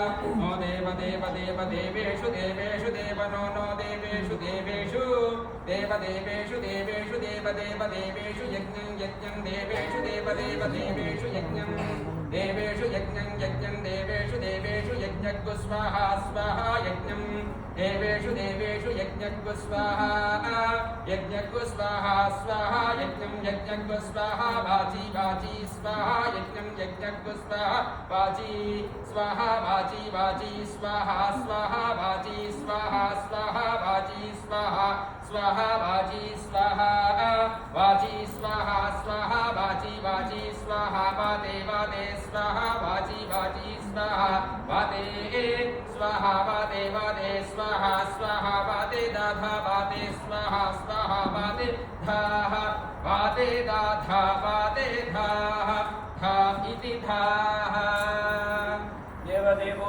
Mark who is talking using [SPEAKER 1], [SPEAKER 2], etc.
[SPEAKER 1] no देव देव देव देवेषु देवेषु देव no no देवेषु देवेषु देव देवेषु देवेषु देव देव देवेषु यज्ञं यज्ञं देवेषु देव देव देवेषु यज्ञं देवेषु यज्ञं यज्ञं देवेषु देवेषु यज्ञग्गु स्वाहा स्वाहा यज्ञं देवेषु देवेषु यज्ञग्गु स्वाहा यज्ञग्गु स्वाहा स्वाहा यज्ञं यज्ञग्गु स्वाहा वाची वाची स्वाहा यज्ञं यज्ञग्गु स्वाहा वाची स्वाहा वाची वाची स्वाहा स्वाहा वाची स्वाहा स्वाहा वाची स्वाहा स्वाहा वाची स्वाहा वाची स्वाहा स्वाहा वाची वाची स्वाहा वाते वाते स्वाहा वाची वाची स्वाहा वाते स्वाहा वाते वाते स्वाहा स्वाहा वाते दाधा वाते स्वाहा स्वाहा अस्ति धाः वादे दाधा वादे धाः धा इति धाः देवदेवो